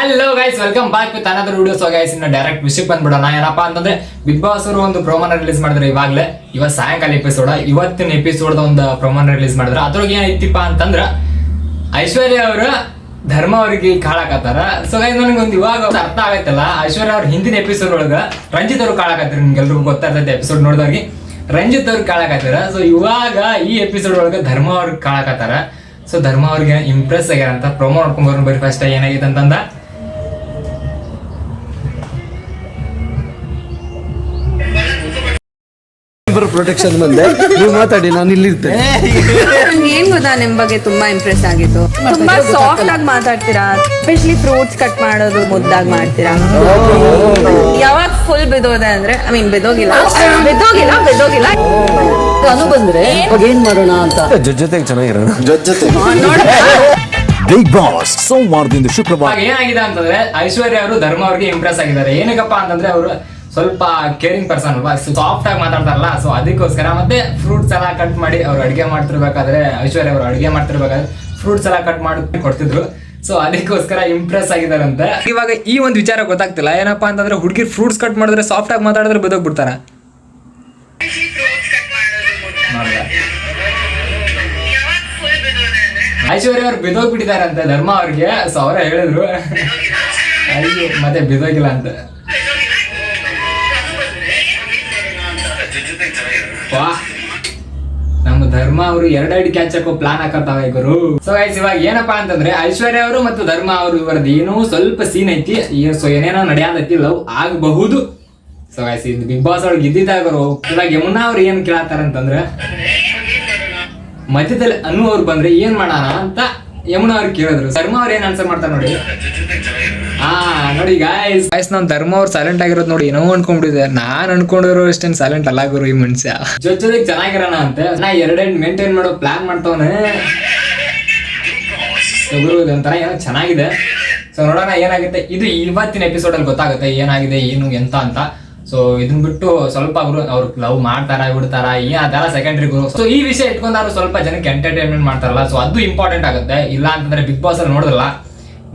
Hello guys welcome back with another videos guys ಇನ್ನು direct ವಿಷಯಕ್ಕೆ ಬಂದ್ಬಿಡೋಣ. ಏನಪ್ಪಾ ಅಂತಂದ್ರೆ ಬಿಗ್ ಬಾಸ್ ಅವರು ಒಂದು ಪ್ರೊಮೋನ ರಿಲೀಸ್ ಮಾಡಿದ್ರು ಇವಾಗಲೇ ಇವತ್ತು ಸಾಯಂಕಾಲ ಎಪಿಸೋಡ್ ಇವತ್ತಿನ ಎಪಿಸೋಡ್ ಒಂದು ಪ್ರೊಮೋನ ರಿಲೀಸ್ ಮಾಡಿದ್ರೆ, ಅದ್ರೊಳಗೆ ಏನೈತಿಪ್ಪ ಅಂತಂದ್ರ, ಐಶ್ವರ್ಯ ಅವರು ಧರ್ಮ ಅವ್ರಿಗೆ ಕಾಳಾಕತ್ತಾರ ಸೊ ಗೈಸ್ ನನಗೆ ಒಂದು ಇವಾಗ ಅರ್ಥ ಆಗತ್ತಲ್ಲ ಐಶ್ವರ್ಯ ಅವ್ರ ಹಿಂದಿನ ಎಪಿಸೋಡ್ ಒಳಗ ರಂಜಿತ್ ಅವ್ರು ಕಾಳಾಕತ್ತಾರೆ ನಿಮ್ಗೆಲ್ರಿಗೂ ಗೊತ್ತಾಗ್ತೈತೆ ಎಪಿಸೋಡ್ ನೋಡಿದವ್ರಿಗೆ. ರಂಜಿತ್ ಅವ್ರಿಗೆ ಕಾಳಾಕತ್ತಾರ ಸೊ ಇವಾಗ ಈ ಎಪಿಸೋಡ್ ಒಳಗ ಧರ್ಮ ಅವ್ರಿಗೆ ಕಾಳಾಕತ್ತಾರ ಸೊ ಧರ್ಮ ಅವ್ರಿಗೆ ಇಂಪ್ರೆಸ್ ಆಗ್ಯಾರ ಅಂತ ಪ್ರೊಮೋ ನೋಡ್ಕೊಂಡ್ ಬರೋಣ. ಬರೀ ಫಸ್ಟ್ ಏನಾಗಿತ್ತು ಅಂತಂದ ಇಬ್ಬರು ಪ್ರೊಟೆಕ್ಷನ್ ಬಂದೆ. ನೀವು ಮಾತಾಡಿ ನಾನು ಇಲ್ಲಿರ್ತೇನೆ. ಏನ್ ಗೊತ್ತಾ ನಿಮ್ ಬಗ್ಗೆ ತುಂಬಾ ಇಂಪ್ರೆಸ್ ಆಗಿತ್ತು ತುಂಬಾ ಸಾಫ್ಟ್ ಆಗಿ ಮಾತಾಡ್ತೀರಾ? ಸ್ಪೆಷಲಿ ಫ್ರೂಟ್ಸ್ ಕಟ್ ಮಾಡೋದು ಮುದ್ದಾಗಿ ಮಾಡ್ತೀರಾ? ಯಾವಾಗ ಫುಲ್ ಬಿದೋದೆ ಅಂದ್ರೆ ಐ ಮೀನ್ ಬಿದೋಗಿಲ್ಲ. ಬಿದೋಗಿಲ್ಲ ಬಿದೋಗಿಲ್ಲ. ಅನು ಬಂದ್ರೆ ಏನ್? ಮಾಡೋಣ ಅಂತ. ಜೊತೆಗೆ ಚೆನ್ನಾಗಿರೋಣ. ಜೊತೆ. ಬಿಗ್ ಬಾಸ್ ಸೋಮವಾರದಿಂದ ಶುಕ್ರವಾರ. ಏನಾಗಿದೆ ಅಂತಂದ್ರೆ ಐಶ್ವರ್ಯ ಅವರು ಧರ್ಮ ಅವ್ರಿಗೆ ಇಂಪ್ರೆಸ್ ಆಗಿದ್ದಾರೆ. ಏನಕ್ಕಪ್ಪ ಅಂತಂದ್ರೆ ಅವರು ಸ್ವಲ್ಪ ಕೇರಿಂಗ್ ಪರ್ಸನ್ ಅಲ್ವಾ? ಸಾಫ್ಟ್ ಆಗಿ ಮಾತಾಡ್ತಾರಲ್ಲ ಸೊ ಅದಕ್ಕೋಸ್ಕರ ಮತ್ತೆ ಫ್ರೂಟ್ಸ್ ಎಲ್ಲ ಕಟ್ ಮಾಡಿ ಅವ್ರು ಅಡುಗೆ ಮಾಡ್ತಿರ್ಬೇಕಾದ್ರೆ ಐಶ್ವರ್ಯ ಅವರು ಅಡುಗೆ ಮಾಡ್ತಿರ್ಬೇಕಾದ್ರೆ ಫ್ರೂಟ್ಸ್ ಎಲ್ಲ ಕಟ್ ಮಾಡಿ ಕೊಡ್ತಿದ್ರು. ಸೊ ಅದಕ್ಕೋಸ್ಕರ ಇಂಪ್ರೆಸ್ ಆಗಿದಾರಂತೆ ಇವಾಗ ಈ ಒಂದು ವಿಚಾರ ಗೊತ್ತಾಗ್ತಿಲ್ಲ. ಏನಪ್ಪಾ ಅಂತಂದ್ರೆ ಹುಡುಗಿ ಫ್ರೂಟ್ಸ್ ಕಟ್ ಮಾಡಿದ್ರೆ ಸಾಫ್ಟ್ ಆಗಿ ಮಾತಾಡಿದ್ರೆ ಬಿದ್ದೋಗ್ಬಿಡ್ತಾರ ಐಶ್ವರ್ಯ ಅವ್ರು ಅಂತ ಧರ್ಮ ಅವ್ರಿಗೆ. ಸೊ ಅವರೇ ಹೇಳಿದ್ರು. ಅಯ್ಯೋ ಮತ್ತೆ ಬಿದೋಗಿಲ್ಲ ಅಂತ. ನಮ್ಮ ಧರ್ಮ ಅವರು ಎರಡೆರಡು ಕ್ಯಾಚ್ ಹಾಕೋ ಪ್ಲಾನ್ ಹಾಕತ್ತಾವ ಇವರು ಸೊ ಗೈಸ್ ಇವಾಗ ಏನಪ್ಪಾ ಅಂತಂದ್ರೆ ಐಶ್ವರ್ಯ ಅವರು ಮತ್ತು ಧರ್ಮ ಅವರು ಇವರದ್ದು ಏನೋ ಸ್ವಲ್ಪ ಸೀನ್ ಐತಿ. ಸೊ ಏನೇನೋ ನಡೆಯಾದೈತಿ ಲವ್ ಆಗಬಹುದು. ಸೊ ಗೈಸ್ ಇದು ಬಿಗ್ ಬಾಸ್ ಅವ್ರಿಗೆ ಇದ್ದಿದ್ದಾಗ ಇವಾಗ ಯಮುನಾ ಅವ್ರು ಏನ್ ಕೇಳತ್ತಾರಂತಂದ್ರೆ ಮಧ್ಯದಲ್ಲಿ ಅನು ಅವ್ರು ಬಂದ್ರೆ ಏನ್ ಮಾಡೋಣ ಅಂತ ಯಮುನಾ ಅವ್ರು ಕೇಳಿದ್ರು. ಧರ್ಮ ಅವ್ರು ಏನ್ ಆನ್ಸರ್ ಮಾಡ್ತಾರೆ ನೋಡಿ. ಹಾ ನೋಡಿ ಗಾಯ್ಸ್ ಗಾಯ್ಸ್ ನಾವ್ ಧರ್ಮ ಅವ್ರು ಸೈಲೆಂಟ್ ಆಗಿರೋದು ನೋಡಿ ಏನೋ ಅನ್ಕೊಂಡ್ಬಿಟ್ಟಿದೆ ನಾನ್ ಅನ್ಕೊಂಡಿರೋ ಅಷ್ಟೇನ್ ಸೈಲೆಂಟ್ ಅಲ್ಲ ಗುರು ಈ ಮನುಷ್ಯ. ಜೊತೆ ಜೊತೆಗೆ ಚೆನ್ನಾಗಿರೋಣ ಅಂತೆ. ನಾ ಎರಡೆರಡು ಮೇಂಟೈನ್ ಮಾಡೋ ಪ್ಲಾನ್ ಮಾಡ್ತವನೆ. ಗುರು ಇದೊಂಥರ ಏನೋ ಚೆನ್ನಾಗಿದೆ. ಸೊ ನೋಡೋಣ ಏನಾಗುತ್ತೆ. ಇದು ಇವತ್ತಿನ ಎಪಿಸೋಡ್ ಅಲ್ಲಿ ಗೊತ್ತಾಗುತ್ತೆ ಏನಾಗಿದೆ ಏನು ಎಂತ ಅಂತ. ಸೊ ಇದನ್ ಬಿಟ್ಟು ಸ್ವಲ್ಪ ಅವರು ಅವ್ರು ಲವ್ ಮಾಡ್ತಾರ ಬಿಡ್ತಾರ ಏನ್ ಅದೆಲ್ಲ ಸೆಕೆಂಡ್ರಿ ಗುರು. ಸೊ ಈ ವಿಷಯ ಇಟ್ಕೊಂಡಾರು ಸ್ವಲ್ಪ ಜನಕ್ಕೆ ಎಂಟರ್ಟೈನ್ಮೆಂಟ್ ಮಾಡ್ತಾರಲ್ಲ. ಸೊ ಅದು ಇಂಪಾರ್ಟೆಂಟ್ ಆಗುತ್ತೆ. ಇಲ್ಲ ಅಂತಂದ್ರೆ ಬಿಗ್ ಬಾಸ್ ಅಲ್ಲಿ ನೋಡಿದ್ರಲ್ಲ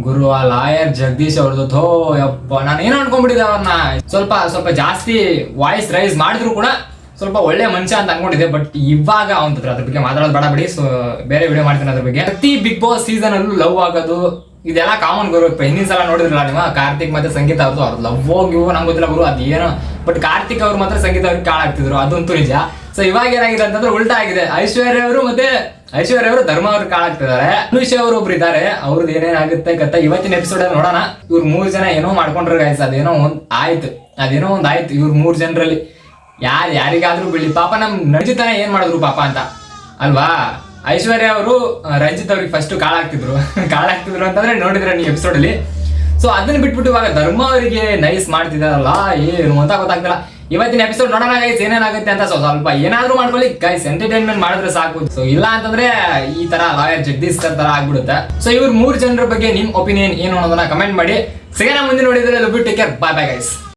ಗುರು ಆ ಲಾಯರ್ ಜಗದೀಶ್ ಅವ್ರದ್ದು, ಥೋ, ಯಪ್ಪ, ನಾನು ಏನೋ ಅನ್ಕೊಂಡ್ಬಿಟ್ಟಿದ್ದೆ ಅವ್ರನ್ನ? ಸ್ವಲ್ಪ ಸ್ವಲ್ಪ ಜಾಸ್ತಿ ವಾಯ್ಸ್ ರೈಸ್ ಮಾಡಿದ್ರು ಕೂಡ ಸ್ವಲ್ಪ ಒಳ್ಳೆ ಮನುಷ್ಯ ಅಂತ ಅನ್ಕೊಂಡಿದ್ದೆ ಬಟ್ ಇವಾಗ ಅವ್ನ ಅದ್ರ ಬಗ್ಗೆ ಮಾತಾಡೋದು ಬೇಡ ಬಿಡಿ ಸೊ ಬೇರೆ ವಿಡಿಯೋ ಮಾಡ್ತೀನಿ ಅದ್ರ ಬಗ್ಗೆ. ಪ್ರತಿ ಬಿಗ್ ಬಾಸ್ ಸೀಸನ್ ಅಲ್ಲೂ ಲವ್ ಆಗೋದು, ಇದೆಲ್ಲ ಕಾಮನ್ ಗುರು ಹಿಂದಿನ ಸಲ ನೋಡಿದ್ರಲ್ಲ ನೀವು, ಕಾರ್ತಿಕ್ ಮತ್ತೆ ಸಂಗೀತ ಅವ್ರದ್ದು ಅವ್ರದ್ದು ಲವ್ ಹೋಗಿ ನಂಗೆ ಗೊತ್ತಿಲ್ಲ ಗುರು, ಅದೇನೋ ಬಟ್ ಕಾರ್ತಿಕ್ ಅವ್ರು ಮಾತ್ರ ಸಂಗೀತ ಅವ್ರಿಗೆ ಕಾಳಾಗ್ತಿದ್ರು, ಅದಂತೂ ನಿಜ. ಸೊ ಇವಾಗ ಏನಾಗಿದೆ ಅಂತಂದ್ರೆ ಉಲ್ಟಾ ಆಗಿದೆ. ಐಶ್ವರ್ಯ ಅವರು ಮತ್ತೆ ಐಶ್ವರ್ಯ ಅವರು ಧರ್ಮ ಅವ್ರು ಕಾಳಾಗ್ತಿದ್ದಾರೆ ಅನುಷ್ ಅವರು ಒಬ್ರು ಇದ್ದಾರೆ. ಅವ್ರದ್ದು ಏನೇನಾಗುತ್ತೆ ಕತ್ತ ಇವತ್ತಿನ ಎಪಿಸೋಡ್ ಅಲ್ಲಿ ನೋಡೋಣ. ಇವ್ರ ಮೂರ್ ಜನ ಏನೋ ಮಾಡ್ಕೊಂಡ್ರೆ ಗಾಯ್ಸ್ ಅದೇನೋ ಒಂದ್ ಆಯ್ತು. ಅದೇನೋ ಒಂದ್ ಆಯ್ತು ಇವ್ರ ಮೂರ್ ಜನರಲ್ಲಿ. ಯಾರು ಯಾರಿಗಾದ್ರೂ ಬಿಡಿ ಪಾಪ ನಮ್ ರಂಜಿತನ ಏನ್ ಮಾಡಿದ್ರು ಪಾಪ ಅಂತ. ಅಲ್ವಾ? ಐಶ್ವರ್ಯ ಅವರು ರಂಜಿತ್ ಅವ್ರಿಗೆ ಫಸ್ಟ್ ಕಾಳಾಗ್ತಿದ್ರು. ಕಾಳಾಗ್ತಿದ್ರು ಅಂತಂದ್ರೆ ನೋಡಿದ್ರೆ ನೀವು ಎಪಿಸೋಡ್ ಅಲ್ಲಿ. ಸೊ ಅದನ್ನ ಬಿಟ್ಬಿಟ್ಟು ಇವಾಗ ಧರ್ಮ ಅವರಿಗೆ ನೈಸ್ ಮಾಡ್ತಿದಾರಲ್ಲ, ಏನು ಅಂತ ಗೊತ್ತಾಗ್ತಿಲ್ಲ. ಇವತ್ತಿನ ಎಪಿಸೋಡ್ ನೋಡೋಣ ಗೈಸ್ ಏನೇನಾಗುತ್ತೆ ಅಂತ ಸೊ ಸ್ವಲ್ಪ ಏನಾದ್ರೂ ಮಾಡ್ಕೊಳ್ಳಿ. ಗೈಸ್ ಎಂಟರ್ಟೈನ್ಮೆಂಟ್ ಮಾಡಿದ್ರೆ ಸಾಕು. ಸೊ ಇಲ್ಲ ಅಂತಂದ್ರೆ ಈ ತರ ಲಾಯರ್ ಜಗದೀಶ್ ಸರ್ ತರ ಆಗ್ಬಿಡುತ್ತೆ. ಸೊ ಇವ್ರ ಮೂರ್ ಜನರ ಬಗ್ಗೆ ನಿಮ್ ಒಪಿನಿಯನ್ ಏನು ಅನ್ನೋದನ್ನ ಕಮೆಂಟ್ ಮಾಡಿ. ಸಿಗೋಣ ಮುಂದೆ ನೋಡಿದ್ರೆ love take care bye bye guys